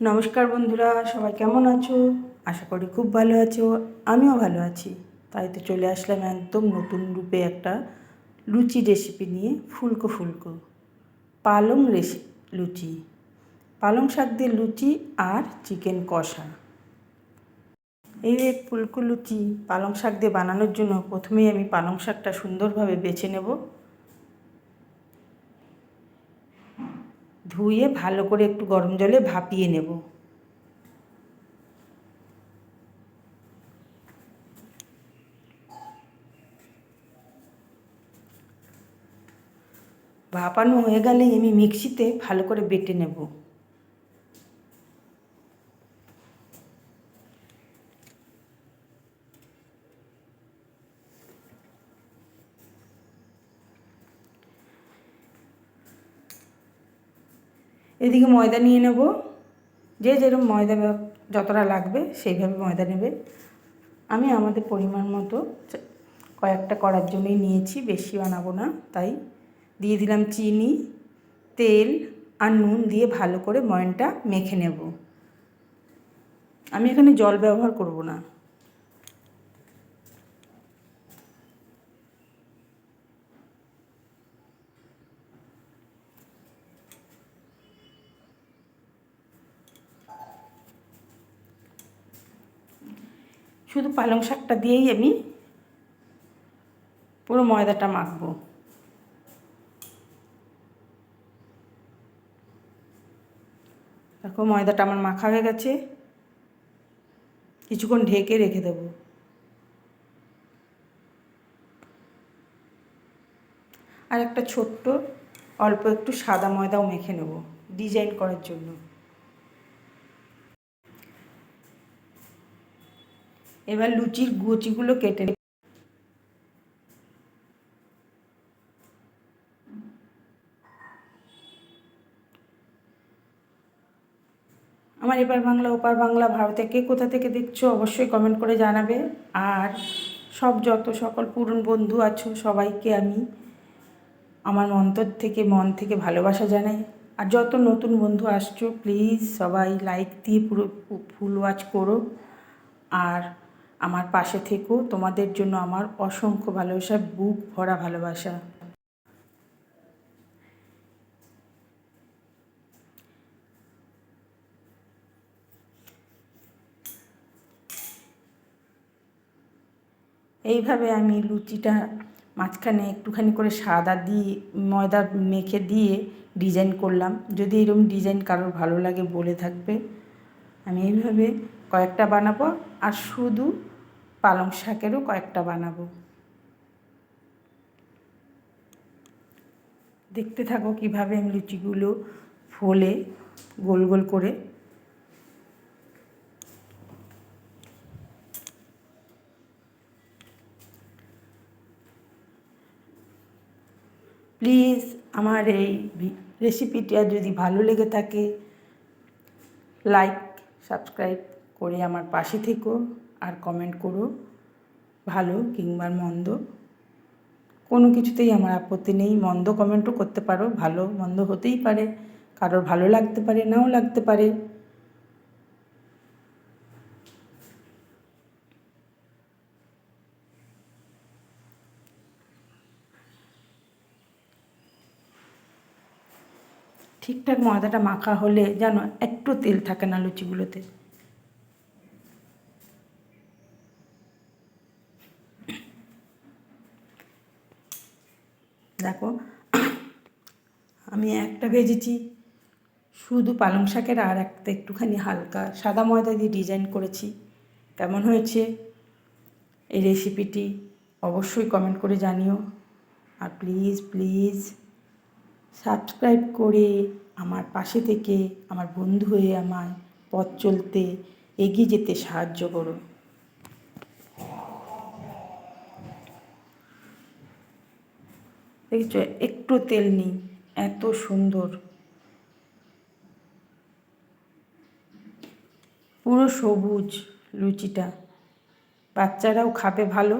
নমস্কার বন্ধুরা, সবাই কেমন আছো? আশা করি খুব ভালো আছো, আমিও ভালো আছি। তাই তো চলে আসলাম একদম নতুন রূপে একটা লুচি রেসিপি নিয়ে ফুলকো ফুলকো। পালং রেসি, লুচি। পালং শাক দিয়ে লুচি আর চিকেন কষা। এই ফুলকো লুচি পালং শাক দিয়ে বানানোর জন্য প্রথমেই আমি পালং শাকটা সুন্দরভাবে বেছে নেব। ধুয়ে ভালো করে একটু গরম জলে ভাপিয়ে নেব। ভাপানো হয়ে গেলে আমি মিক্সিতে ভালো করে বেটে নেব। এদিকে ময়দা নিয়ে নেব। যে যেরকম ময়দা যতটা লাগবে সেইভাবে ময়দা নেবে। আমি আমাদের পরিমাণ মতো কয়েকটা করার জন্যই নিয়েছি, বেশি বানাবো না। তাই দিয়ে দিলাম চিনি, তেল আর নুন দিয়ে ভালো করে ময়নটা মেখে নেব। আমি এখানে জল ব্যবহার করব না। শুধু পালং শাকটা দিয়েই আমি পুরো ময়দাটা মাখবো। দেখো ময়দাটা আমার মাখা হয়ে গেছে। কিছুক্ষণ ঢেকে রেখে দেব। আর একটা ছোট্ট, অল্প একটু সাদা ময়দাও মেখে নেব, ডিজাইন করার জন্য। এবার লুচির গুচিগুলো কেটে আমার এপার বাংলা, ওপার বাংলা, ভারতে কে কোথা থেকে দেখছ অবশ্যই কমেন্ট করে জানাবে। আর সব যত সকল পুরন বন্ধু আছো, সবাইকে আমি আমার মন্তর থেকে, মন থেকে ভালোবাসা জানাই। আর যত নতুন বন্ধু আসছো প্লিজ সবাই লাইক দিয়ে পুরো ফুল ওয়াচ করো। আর আমার পাশে থেকেও তোমাদের জন্য আমার অসংখ্য ভালোবাসা, বুক ভরা ভালোবাসা। এইভাবে আমি লুচিটা মাঝখানে একটুখানি করে সাদা দিয়ে, ময়দা মেখে দিয়ে ডিজাইন করলাম। যদি এরকম ডিজাইন কারোর ভালো লাগে বলে থাকবে, আমি এইভাবে কয়েকটা বানাবো আর শুধু পালং শাকেরও কয়েকটা বানাবো। দেখতে থাকো কীভাবে আমি লুচিগুলো ফোলে গোল গোল করে প্লিজ আমার এই রেসিপিটা যদি ভালো লেগে থাকে, লাইক, সাবস্ক্রাইব করে আমার পাশে থেকো আর কমেন্ট করো। ভালো কিংবা মন্দ। কোনো কিছুতেই আমার আপত্তি নেই। মন্দ কমেন্টও করতে পারো। ভালো, মন্দ হতেই পারে। কারোর ভালো লাগতে পারে, নাও লাগতে পারে। ঠিকঠাক ময়দাটা মাখা হলে যেন একটু তেল থাকে না লুচিগুলোতে। দেখো, আমি একটা ভেজেছি। শুধু পালং শাকের আর একটা একটুখানি হালকা সাদা ময়দা দিয়ে ডিজাইন করেছি। কেমন হয়েছে? এই রেসিপিটি অবশ্যই কমেন্ট করে জানিও। আর প্লিজ প্লিজ সাবস্ক্রাইব করে আমার পাশে থেকে আমার বন্ধু হয়ে আমায় পথ চলতে এগিয়ে যেতে সাহায্য করো। দেখছ? একটু তেল নেই। এত সুন্দর। পুরো সবুজ লুচিটা। বাচ্চারাও খাবে ভালো।